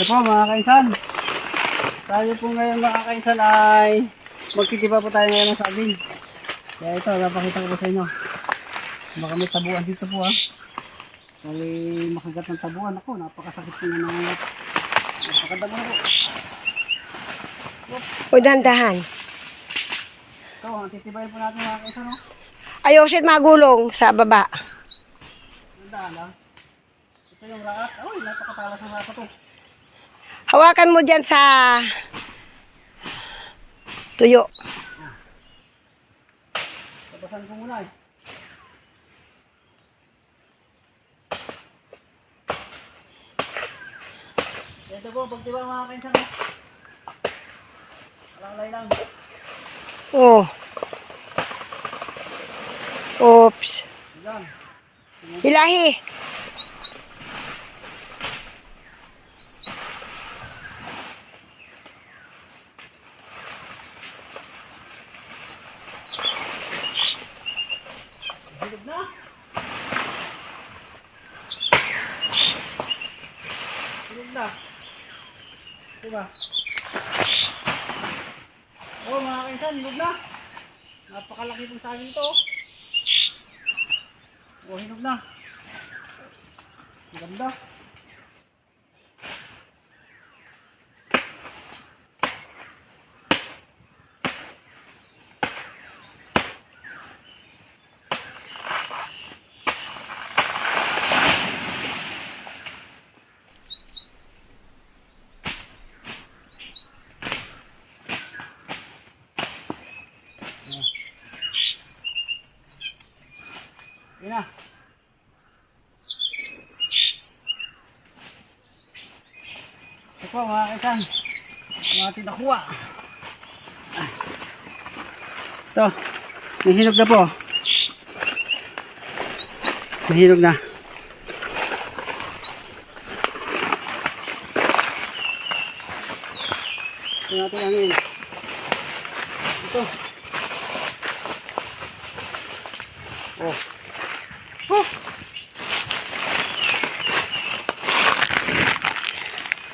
Ito po mga kainsan. Tayo po ngayon mga kainsan ay magtitiba po tayo ngayon ng saging. Kaya ito, napakita ko po sa inyo. Baka may tabuan dito po ha. Kali makagat ng tabuan ako, napakasakit po ng mga napakadamo po. O dandahan. Ito, ang titibayin po natin mga kainsan no. Ayusin magulong sa baba. Daan ha. Ito yung lahat. Uy, napakatalas ng lahat to. Hawakan mo dyan sa tuyo. Tabasan ko muna eh. Ito po, pagtiba mga kainsan no. Alalay lang. Oh. Oops. Yan. Hilahi. Hilog na. Hilog na. Diba? Oo oh, mga kainsan, hilog na. Napakalaki pong saging to. Oo, oh, hilog na. Ang Ganda. Yun na. Ito po mga kaisan. Mga ating nakuha. Ito. Nahinog na po. Nahinog na. Ito natin hangin. Ito. Oh. Oh.